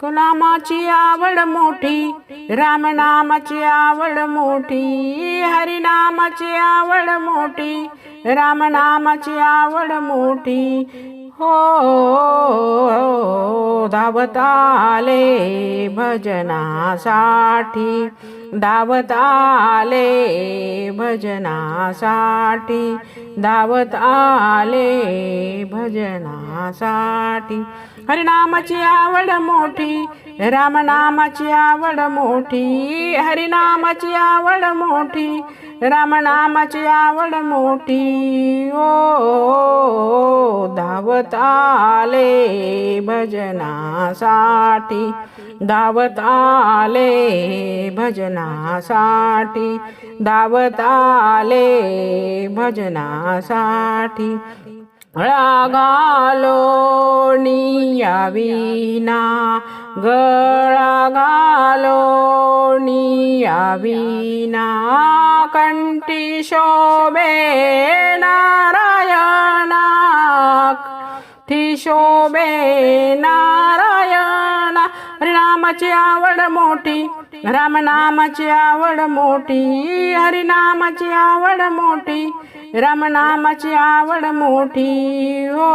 कुनामाची आवड मोठी रामनामाची आवड मोठी हरिनामाची आवड मोठी रामनामाची आवड मोठी. हो धावत आले भजनासाठी धावत आले भजनासाठी धावत आले भजनासाठी. हरिनामाची आवड मोठी रामनामाची आवड मोठी हरिनामाची आवड मोठी रामनामाची आवड मोठी. ओ धावत आले भजनासाठी. धावत आले भजनासाठी. धावत आले भजनासाठी. गळा घालो नियाविना गळा घालो नियाविना ಕಂಠಿ ಶೋಭೆ ನಾರಾಯಣ ಶೋಭೆ ನಾರಾಯಣ नामाची आवड मोठी रामनामाची आवड मोठी हरिनामाची आवड मोठी रामनामाची आवड मोठी. हो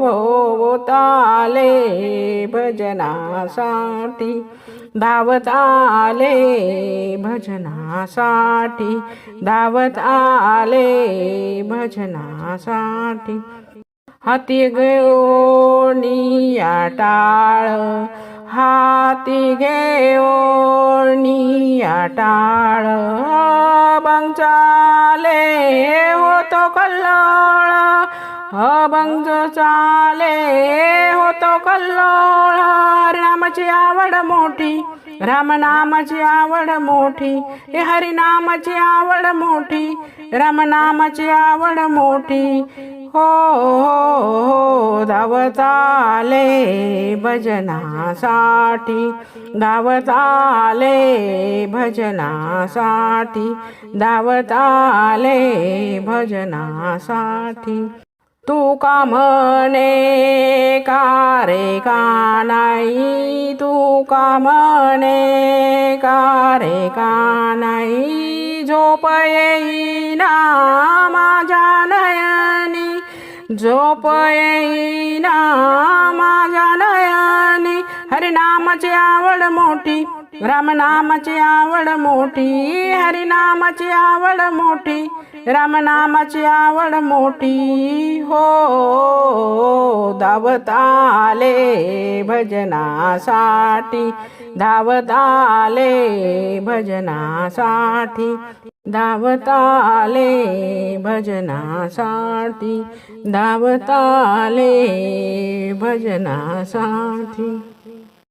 हो ताले भजनासाठी धावत आले भजनासाठी धावत आले भजनासाठी. हाती घेऊनी टाळ हाती घेऊनी टाळ अभंग चाले होतो कल्लोळ अभंग चाले होतो कल्लोळ. रामाची आवड मोठी रामनामाची आवड मोठी हे हरिनामाची आवड मोठी रामनामाची आवड मोठी. हो हो, हो धावत आले भजनासाठी धावत आले भजनासाठी धावत आले भजनासाठी. तू का म्हणे? का रे का नाही? तू का म्हणे? का रे का नाही? झोप येईना माझ्या नयनी. झोप येईना माझ्या नयनी. नामाची आवड मोठी. रामनामाची आवड मोठी. हरिनामाची आवड मोठी. रामनामाची आवड मोठी. हो धावत आले भजनासाठी. धावत आले भजनासाठी. धावत आले भजनासाठी. धावत आले भजनासाठी.